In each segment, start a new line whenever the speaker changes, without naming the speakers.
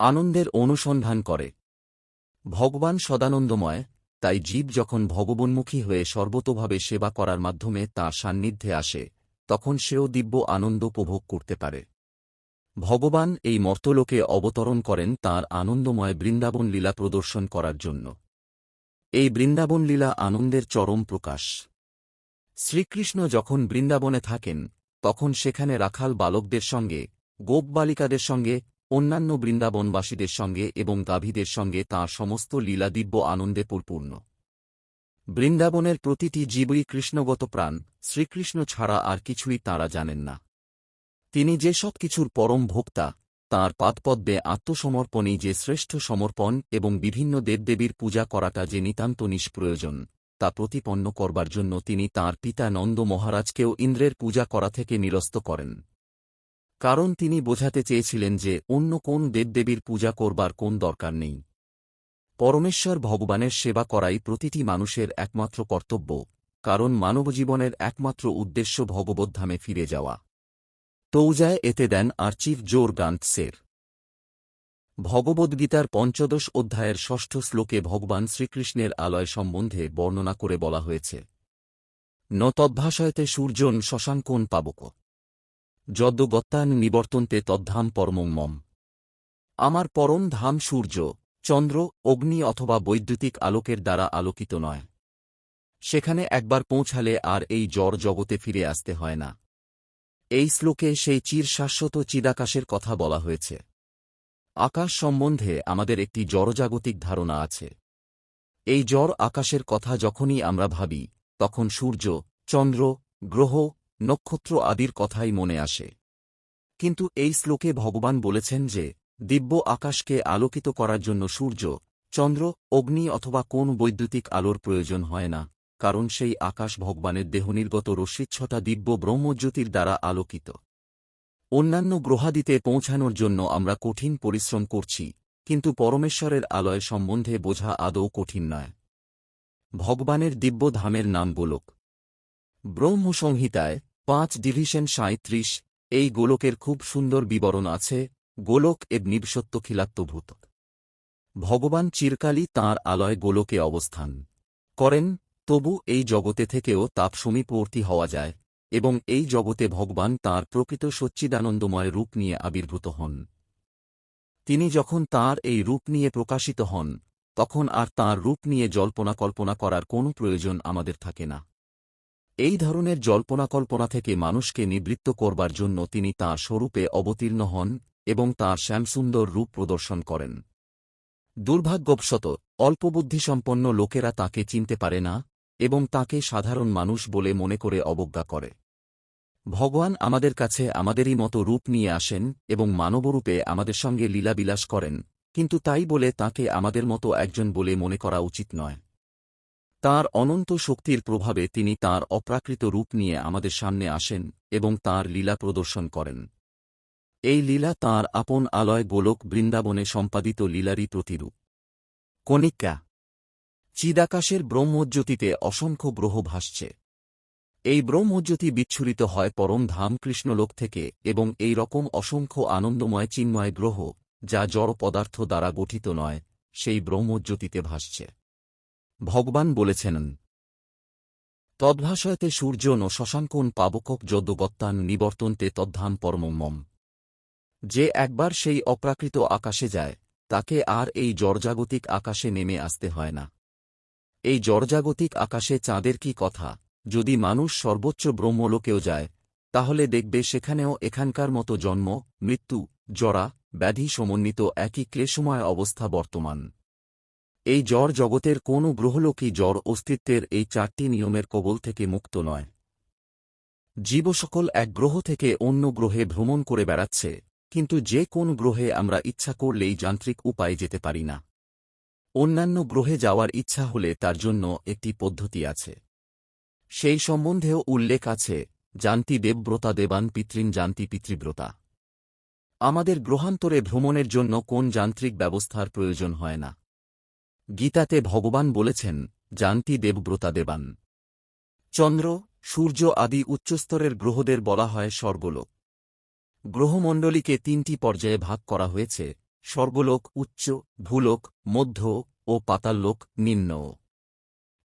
আনন্দের অনুসন্ধান করে। ভগবান সদানন্দময়, তাই জীব যখন ভগবন্মুখী হয়ে সর্বতোভাবে সেবা করার মাধ্যমে তাঁর সান্নিধ্যে আসে, তখন সেও দিব্য আনন্দ উপভোগ করতে পারে। ভগবান এই মর্তলোকে অবতরণ করেন তাঁর আনন্দময় বৃন্দাবন লীলা প্রদর্শন করার জন্য। এই বৃন্দাবন লীলা আনন্দের চরম প্রকাশ। শ্রীকৃষ্ণ যখন বৃন্দাবনে থাকেন, তখন সেখানে রাখাল বালকদের সঙ্গে গোপ বালিকাদের সঙ্গে অন্যান্য বৃন্দাবনবাসীদের সঙ্গে এবং গাভীদের সঙ্গে তাঁর সমস্ত লীলা দিব্য আনন্দে পরিপূর্ণ। বৃন্দাবনের প্রতিটি জীবই কৃষ্ণগত প্রাণ, শ্রীকৃষ্ণ ছাড়া আর কিছুই তাঁরা জানেন না। তিনি যে সব কিছুর পরম ভোক্তা, তাঁর পাদপদ্মে আত্মসমর্পণই যে শ্রেষ্ঠ সমর্পণ এবং বিভিন্ন দেবদেবীর পূজা করাটা যে নিতান্ত নিষ্প্রয়োজন, তা প্রতিপন্ন করবার জন্য তিনি তাঁর পিতা নন্দ মহারাজকেও ইন্দ্রের পূজা করা থেকে নিরস্ত করেন। কারণ তিনি বোঝাতে চেয়েছিলেন যে অন্য কোন দেবদেবীর পূজা করবার কোন দরকার নেই। পরমেশ্বর ভগবানের সেবা করাই প্রতিটি মানুষের একমাত্র কর্তব্য, কারণ মানবজীবনের একমাত্র উদ্দেশ্য ভগবদ্ধামে ফিরে যাওয়া। তৌজায় এতে দেন আর্চিভ জোর গান্টসের ভগবদ্গীতার পঞ্চদশ অধ্যায়ের ষষ্ঠ শ্লোকে ভগবান শ্রীকৃষ্ণের আলয় সম্বন্ধে বর্ণনা করে বলা হয়েছে, ন তদ্ভাষয়তে সূর্যন শশাঙ্কোন পাবক। যদ্য গত্তান নিবর্তন্তে তদ্ধাম পরমং মম। আমার পরম ধাম সূর্য, চন্দ্র, অগ্নি অথবা বৈদ্যুতিক আলোকের দ্বারা আলোকিত নয়। সেখানে একবার পৌঁছালে আর এই জ্বর জগতে ফিরে আসতে হয় না। এই শ্লোকে সেই চির শাশ্বত চিদাকাশের কথা বলা হয়েছে। আকাশ সম্বন্ধে আমাদের একটি জড়জাগতিক ধারণা আছে। এই জ্বর আকাশের কথা যখনই আমরা ভাবি, তখন সূর্য, চন্দ্র, গ্রহ নক্ষত্র আদির কথাই মনে আসে। কিন্তু এই শ্লোকে ভগবান বলেছেন যে, দিব্য আকাশকে আলোকিত করার জন্য সূর্য, চন্দ্র, অগ্নি অথবা কোন বৈদ্যুতিক আলোর প্রয়োজন হয় না, কারণ সেই আকাশ ভগবানের দেহনির্গত রশ্মিচ্ছটা দিব্য ব্রহ্মজ্যোতির দ্বারা আলোকিত। অন্যান্য গ্রহাদিতে পৌঁছানোর জন্য আমরা কঠিন পরিশ্রম করছি, কিন্তু পরমেশ্বরের আলয় সম্বন্ধে বোঝা আদৌ কঠিন নয়। ভগবানের দিব্য ধামের নাম গোলক। ব্রহ্মসংহিতায় পাঁচ ডিভিশন সাঁত্রিশ এই গোলকের খুব সুন্দর বিবরণ আছে, গোলক এব নিবসত্য খিলাত্মভূত ভগবান চিরকালই তাঁর আলয় গোলকে অবস্থান করেন, তবু এই জগতে থেকেও তাপ সমীপবর্তী হওয়া যায়, এবং এই জগতে ভগবান তাঁর প্রকৃত সচ্চিদানন্দময় রূপ নিয়ে আবির্ভূত হন। তিনি যখন তাঁর এই রূপ নিয়ে প্রকাশিত হন, তখন আর তাঁর রূপ নিয়ে জল্পনা কল্পনা করার কোনো প্রয়োজন আমাদের থাকে না। এই ধরনের জল্পনা কল্পনা থেকে মানুষকে নিবৃত্ত করবার জন্য তিনি তাঁর স্বরূপে অবতীর্ণ হন এবং তাঁর শ্যামসুন্দর রূপ প্রদর্শন করেন। দুর্ভাগ্যবশত, অল্পবুদ্ধিসম্পন্ন লোকেরা তাকে চিনতে পারে না এবং তাকে সাধারণ মানুষ বলে মনে করে অবজ্ঞা করে। ভগবান আমাদের কাছে আমাদেরই মতো রূপ নিয়ে আসেন এবং মানবরূপে আমাদের সঙ্গে লীলাবিলাস করেন, কিন্তু তাই বলে তাকে আমাদের মতো একজন বলে মনে করা উচিত নয়। তার অনন্ত শক্তির প্রভাবে তিনি তার অপ্রাকৃত রূপ নিয়ে আমাদের সামনে আসেন এবং তার লীলা প্রদর্শন করেন। এই লীলা তাঁর আপন আলয় গোলক বৃন্দাবনে সম্পাদিত লীলারই প্রতিরূপ। কণিকা, চিদাকাশের ব্রহ্মজ্যোতিতে অসংখ্য গ্রহ ভাসছে। এই ব্রহ্মজ্যোতি বিচ্ছুরিত হয় পরম ধাম কৃষ্ণলোক থেকে এবং এই রকম অসংখ্য আনন্দময় চিন্ময় গ্রহ, যা জড় পদার্থ দ্বারা গঠিত নয়, সেই ব্রহ্মজ্যোতিতে ভাসছে। ভগবান বলেছেন, তদ্ভাষয়তে সূর্য ন শশাঙ্কন পাবকক যদ্যগত্তান নিবর্তন্তে তদ্ধাম পরমম যে একবার সেই অপ্রাকৃত আকাশে যায়, তাকে আর এই জড়জাগতিক আকাশে নেমে আসতে হয় না। এই জড়জাগতিক আকাশে চাঁদের কি কথা? যদি মানুষ সর্বোচ্চ ব্রহ্মলোকেও যায়, তাহলে দেখবে সেখানেও এখানকার মতো জন্ম, মৃত্যু, জরা, ব্যাধি সমন্বিত একই ক্লেশময় অবস্থা বর্তমান। এই জ্বর জগতের কোন গ্রহলোকই জ্বর অস্তিত্বের এই চারটি নিয়মের কবল থেকে মুক্ত নয়। জীবসকল এক গ্রহ থেকে অন্য গ্রহে ভ্রমণ করে বেড়াচ্ছে, কিন্তু যে কোন গ্রহে আমরা ইচ্ছা করলেই যান্ত্রিক উপায়ে যেতে পারি না। অন্যান্য গ্রহে যাওয়ার ইচ্ছা হলে তার জন্য একটি পদ্ধতি আছে। সেই সম্বন্ধেও উল্লেখ আছে, জান্তি দেবব্রতা দেবান পিতৃন জান্তি পিতৃব্রতা। আমাদের গ্রহান্তরে ভ্রমণের জন্য কোন যান্ত্রিক ব্যবস্থার প্রয়োজন হয় না। গীতাতে ভগবান বলেছেন, জান্তি দেবব্রতা দেবান চন্দ্র, সূর্য আদি উচ্চস্তরের গ্রহদের বলা হয় স্বর্গলোক। গ্রহমণ্ডলীকে তিনটি পর্যায়ে ভাগ করা হয়েছে, স্বর্গলোক, উচ্চ, ভূলোক, মধ্য ও পাতাললোক, নিম্ন।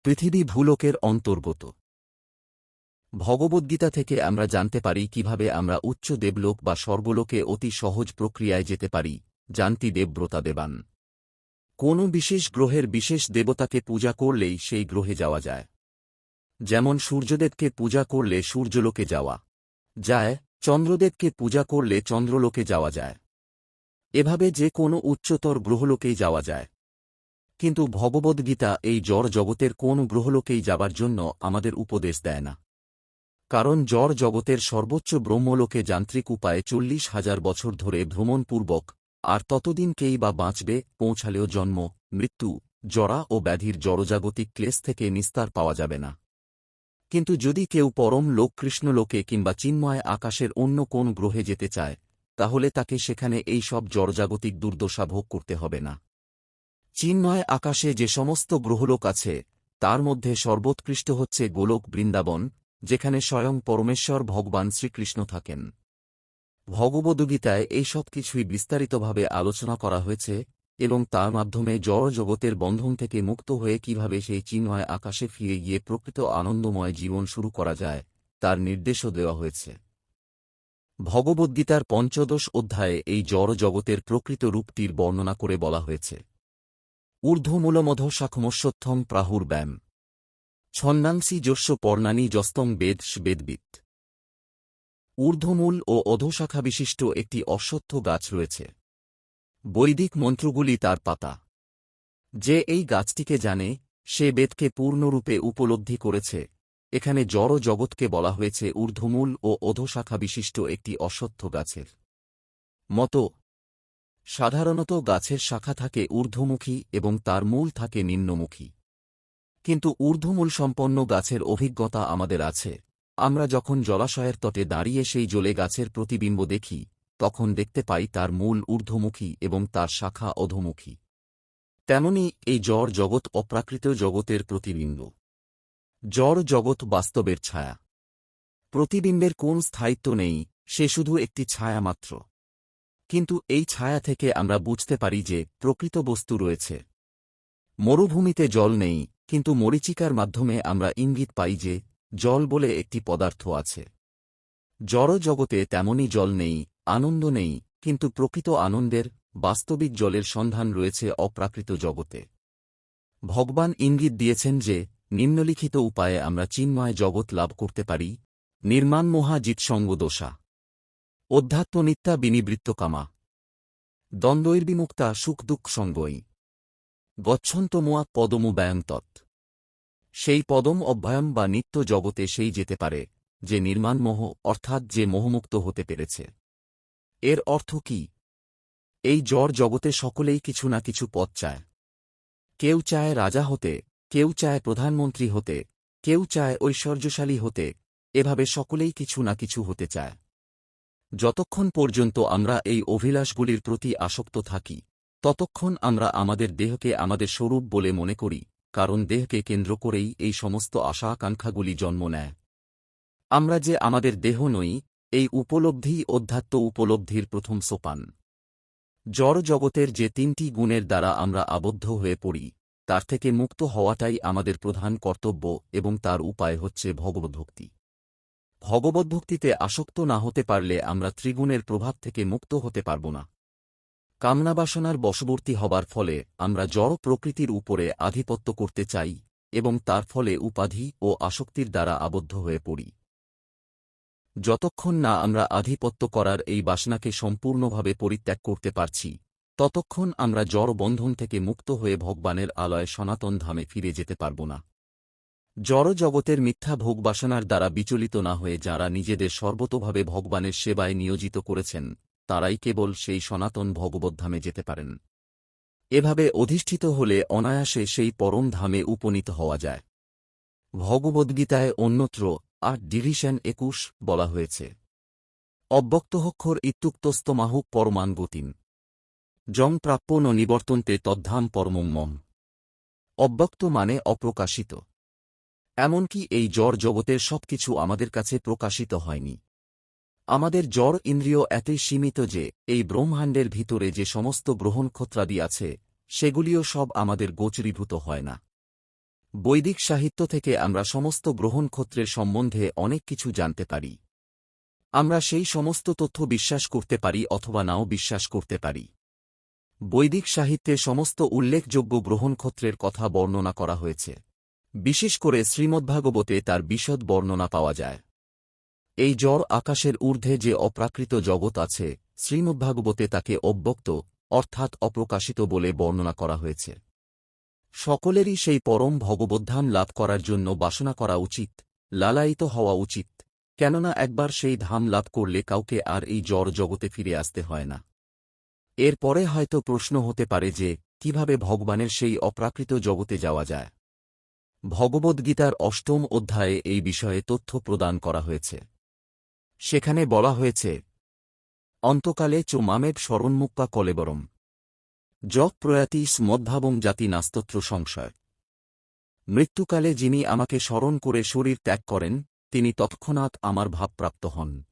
পৃথিবী ভূলোকের অন্তর্গত। ভগবদ্গীতা থেকে আমরা জানতে পারি কীভাবে আমরা উচ্চ দেবলোক বা স্বর্গলোকে অতি সহজ প্রক্রিয়ায় যেতে পারি, জানতি দেবব্রতা দেবান কোনো বিশেষ গ্রহের বিশেষ দেবতাকে পূজা করলেই সেই গ্রহে যাওয়া যায়। যেমন সূর্যদেবকে পূজা করলে সূর্যলোকে যাওয়া যায়, চন্দ্রদেবকে পূজা করলে চন্দ্রলোকে যাওয়া যায়। এভাবে যে কোনো উচ্চতর গ্রহলোকেই যাওয়া যায়। কিন্তু ভগবদ্গীতা এই জড় জগতের কোন গ্রহলোকেই যাবার জন্য আমাদের উপদেশ দেয় না। কারণ জড় জগতের সর্বোচ্চ ব্রহ্মলোকে যান্ত্রিক উপায়ে চল্লিশ হাজার বছর ধরে ভ্রমণপূর্বক আর ততদিনকেই বা বাঁচবে, পৌঁছালেও জন্ম, মৃত্যু, জরা ও ব্যাধির জড়জাগতিক ক্লেশ থেকে নিস্তার পাওয়া যাবে না। কিন্তু যদি কেউ পরম লোক কৃষ্ণলোকে কিংবা চিন্ময় আকাশের অন্য কোন গ্রহে যেতে চায়, তাহলে তাকে সেখানে এই সব জড়জাগতিক দুর্দশা ভোগ করতে হবে না। চিন্ময় আকাশে যে সমস্ত গ্রহলোক আছে, তার মধ্যে সর্বোৎকৃষ্ট হচ্ছে গোলক বৃন্দাবন, যেখানে স্বয়ং পরমেশ্বর ভগবান শ্রীকৃষ্ণ থাকেন। ভগবদ্গীতায় এই সব কিছুই বিস্তারিতভাবে আলোচনা করা হয়েছে এবং তার মাধ্যমে জড় জগতের বন্ধন থেকে মুক্ত হয়ে কীভাবে সেই চিন্ময় আকাশে ফিরে গিয়ে প্রকৃত আনন্দময় জীবন শুরু করা যায়, তার নির্দেশও দেওয়া হয়েছে। ভগবদ্গীতার পঞ্চদশ অধ্যায়ে এই জড় জগতের প্রকৃত রূপটির বর্ণনা করে বলা হয়েছে। ঊর্ধ্বমূলমধ শাখমস্যত্থং প্রাহুর ব্যাম ছন্নাংসি যস্য পর্ণানি যস্তং বেদ বেদবিত ঊর্ধ্বমূল ও অধোশাখা বিশিষ্ট একটি অশ্বত্থ গাছ রয়েছে। বৈদিক মন্ত্রগুলি তার পাতা। যে এই গাছটিকে জানে, সে বেদকে পূর্ণরূপে উপলব্ধি করেছে। এখানে জড় জগৎকে বলা হয়েছে ঊর্ধ্বমূল ও অধোশাখা বিশিষ্ট একটি অশ্বত্থ গাছের মতো। সাধারণত গাছের শাখা থাকে ঊর্ধ্বমুখী এবং তার মূল থাকে নিম্নমুখী। কিন্তু ঊর্ধ্বমূল সম্পন্ন গাছের অভিজ্ঞতা আমাদের আছে। আমরা যখন জলাশয়ের তটে দাঁড়িয়ে সেই জলে গাছের প্রতিবিম্ব দেখি, তখন দেখতে পাই তার মূল ঊর্ধ্বমুখী এবং তার শাখা অধোমুখী। তেমনি এই জ্বর জগৎ অপ্রাকৃত জগতের প্রতিবিম্ব। জ্বর জগৎ বাস্তবের ছায়া। প্রতিবিম্বের কোন স্থায়িত্ব নেই, সে শুধু একটি ছায়া মাত্র। কিন্তু এই ছায়া থেকে আমরা বুঝতে পারি যে প্রকৃত বস্তু রয়েছে। মরুভূমিতে জল নেই, কিন্তু মরিচিকার মাধ্যমে আমরা ইঙ্গিত পাই যে জল বলে একটি পদার্থ আছে। জড় জগতে তেমনই জল নেই, আনন্দ নেই, কিন্তু প্রকৃত আনন্দের, বাস্তবিক জলের সন্ধান রয়েছে অপ্রাকৃত জগতে। ভগবান ইঙ্গিত দিয়েছেন যে, নিম্নলিখিত উপায়ে আমরা চিন্ময় জগৎ লাভ করতে পারি, নির্মাণ মহা জিৎসঙ্গ দোষা অধ্যাত্মনিত্যা বিনিবৃত্ত কামা দ্বন্দ্বৈর্বিমুক্তা সুখ দুঃখ সঙ্গই। গচ্ছন্তমোয়া পদমু ব্যায়ন্তৎ সেই পদম অভ্যায়ম বা নিত্য জগতে সেই যেতে পারে, যে নির্মাণমোহ, অর্থাৎ যে মোহমুক্ত হতে পেরেছে। এর অর্থ কি? এই জ্বর জগতে সকলেই কিছু না কিছু পথ চায়। কেউ চায় রাজা হতে, কেউ চায় প্রধানমন্ত্রী হতে, কেউ চায় ঐশ্বর্যশালী হতে, এভাবে সকলেই কিছু না কিছু হতে চায়। যতক্ষণ পর্যন্ত আমরা এই অভিলাষগুলির প্রতি আসক্ত থাকি, ততক্ষণ আমরা আমাদের দেহকে আমাদের স্বরূপ বলে মনে করি কারণ দেহকে কেন্দ্র করেই এই সমস্ত আশা আকাঙ্ক্ষাগুলি জন্ম নেয়। আমরা যে আমাদের দেহ নই, এই উপলব্ধি অধ্যাত্ম উপলব্ধির প্রথম সোপান। জড় জগতের যে তিনটি গুণের দ্বারা আমরা আবদ্ধ হয়ে পড়ি, তার থেকে মুক্ত হওয়াটাই আমাদের প্রধান কর্তব্য এবং তার উপায় হচ্ছে ভগবদ্ভক্তি। ভগবদ্ভক্তিতে আসক্ত না হতে পারলে আমরা ত্রিগুণের প্রভাব থেকে মুক্ত হতে পারব না। কামনাবাসনার বশবর্তী হবার ফলে আমরা জড় প্রকৃতির উপরে আধিপত্য করতে চাই এবং তার ফলে উপাধি ও আসক্তির দ্বারা আবদ্ধ হয়ে পড়ি। যতক্ষণ না আমরা আধিপত্য করার এই বাসনাকে সম্পূর্ণভাবে পরিত্যাগ করতে পারছি, ততক্ষণ আমরা জড় বন্ধন থেকে মুক্ত হয়ে ভগবানের আলয় সনাতন ধামে ফিরে যেতে পারব না। জড় জগতের মিথ্যা ভোগবাসনার দ্বারা বিচলিত না হয়ে যাঁরা নিজেদের সর্বতোভাবে ভগবানের সেবায় নিয়োজিত করেছেন তারাই কেবল সেই সনাতন ভগবদ্ধামে যেতে পারেন। এভাবে অধিষ্ঠিত হলে অনায়াসে সেই পরম ধামে উপনীত হওয়া যায়। ভগবদ্গীতায় অন্যত্র আর ডিভিশন একুশ বলা হয়েছে। অব্যক্তহক্ষর ইত্যুক্তস্তমাহুক পরমান গতিম জং প্রাপ্য ন নিবর্তন্তে তদ্ধাম পরমং মম। অব্যক্ত মানে অপ্রকাশিত। এমনকি এই জ্বর জগতের সবকিছু আমাদের কাছে প্রকাশিত হয়নি। আমাদের জ্বর ইন্দ্রিয় এতই সীমিত যে, এই ব্রহ্মাণ্ডের ভিতরে যে সমস্ত গ্রহণক্ষত্রাদি আছে, সেগুলিও সব আমাদের গোচরীভূত হয় না। বৈদিক সাহিত্য থেকে আমরা সমস্ত গ্রহণক্ষত্রের সম্বন্ধে অনেক কিছু জানতে পারি। আমরা সেই সমস্ত তথ্য বিশ্বাস করতে পারি অথবা নাও বিশ্বাস করতে পারি। বৈদিক সাহিত্যে সমস্ত উল্লেখযোগ্য গ্রহণক্ষত্রের কথা বর্ণনা করা হয়েছে। বিশেষ করে শ্রীমদ্ভাগবতে তার বিশদ বর্ণনা পাওয়া যায়। এই জ্বর আকাশের ঊর্ধ্বে যে অপ্রাকৃত জগৎ আছে, শ্রীমদ্ভাগবতে তাকে অব্যক্ত, অর্থাৎ অপ্রকাশিত বলে বর্ণনা করা হয়েছে। সকলেরই সেই পরম ভগবদ্ধাম লাভ করার জন্য বাসনা করা উচিত, লালায়িত হওয়া উচিত, কেননা একবার সেই ধাম লাভ করলে কাউকে আর এই জ্বর জগতে ফিরে আসতে হয় না। এর পরে হয়তো প্রশ্ন হতে পারে যে, কীভাবে ভগবানের সেই অপ্রাকৃত জগতে যাওয়া যায়? ভগবদ্গীতার অষ্টম অধ্যায়ে এই বিষয়ে তথ্য প্রদান করা হয়েছে। সেখানে বলা হয়েছে, অন্তকালে চো মামেব স্মরণমুক্তা কলেবরম যক প্রয়াতি স্মদ্ভাবং জাতি নাস্তত্র সংশয়। মৃত্যুকালে যিনি আমাকে স্মরণ করে শরীর ত্যাগ করেন, তিনি তৎক্ষণাৎ আমার ভাবপ্রাপ্ত হন।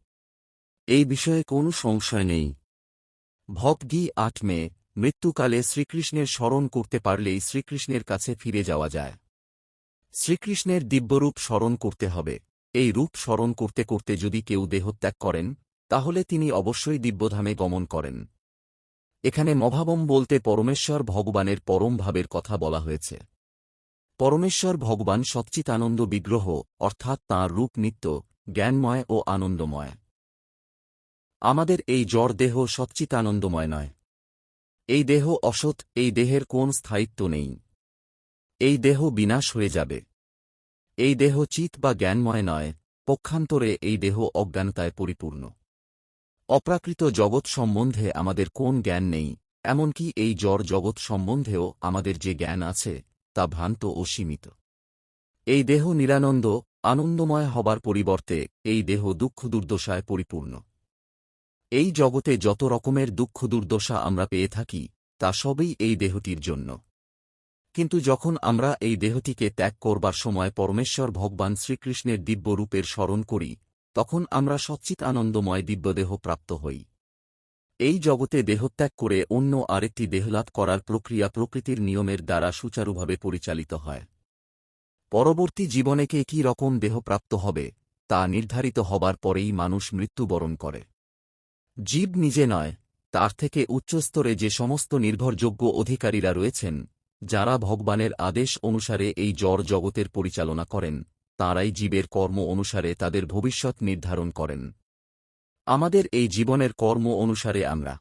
এই বিষয়ে কোনো সংশয় নেই। ভবগি আট মে, মৃত্যুকালে শ্রীকৃষ্ণের স্মরণ করতে পারলেই শ্রীকৃষ্ণের কাছে ফিরে যাওয়া যায়। শ্রীকৃষ্ণের দিব্যরূপ স্মরণ করতে হবে। এই রূপ স্মরণ করতে করতে যদি কেউ দেহত্যাগ করেন, তাহলে তিনি অবশ্যই দিব্যধামে গমন করেন। এখানে মভাবম বলতে পরমেশ্বর ভগবানের পরম ভাবের কথা বলা হয়েছে। পরমেশ্বর ভগবান সচ্চিতানন্দ বিগ্রহ, অর্থাৎ তাঁর রূপ নিত্য, জ্ঞানময় ও আনন্দময়। আমাদের এই জ্বর দেহ সচ্চিতানন্দময় নয়। এই দেহ অসৎ, এই দেহের কোন স্থায়িত্ব নেই। এই দেহ বিনাশ হয়ে যাবে। এই দেহ চিত বা জ্ঞানময় নয়, পক্ষান্তরে এই দেহ অজ্ঞানতায় পরিপূর্ণ। অপ্রাকৃত জগৎ সম্বন্ধে আমাদের কোন জ্ঞান নেই, এমনকি এই জ্বর জগৎ সম্বন্ধেও আমাদের যে জ্ঞান আছে, তা ভ্রান্ত ও সীমিত। এই দেহ নিরানন্দ, আনন্দময় হবার পরিবর্তে এই দেহ দুঃখ দুর্দশায় পরিপূর্ণ। এই জগতে যত রকমের দুঃখ দুর্দশা আমরা পেয়ে থাকি, তা সবই এই দেহটির জন্য। কিন্তু যখন আমরা এই দেহটিকে ত্যাগ করবার সময় পরমেশ্বর ভগবান শ্রীকৃষ্ণের দিব্য রূপের স্মরণ করি, তখন আমরা সচ্চিত আনন্দময় দিব্যদেহ প্রাপ্ত হই। এই জগতে দেহত্যাগ করে অন্য আরেকটি দেহলাভ করার প্রক্রিয়া প্রকৃতির নিয়মের দ্বারা সুচারুভাবে পরিচালিত হয়। পরবর্তী জীবনে কে কী রকম দেহ প্রাপ্ত হবে, তা নির্ধারিত হবার পরেই মানুষ মৃত্যুবরণ করে। জীব নিজে নয়, তার থেকে উচ্চস্তরে যে সমস্ত নির্ভরযোগ্য অধিকারীরা রয়েছেন যারা ভগবানের আদেশ অনুসারে এই জড় জগতের পরিচালনা করেন, তাঁরাই জীবের কর্ম অনুসারে তাদের ভবিষ্যৎ নির্ধারণ করেন। আমাদের এই জীবনের কর্ম অনুসারে আমরা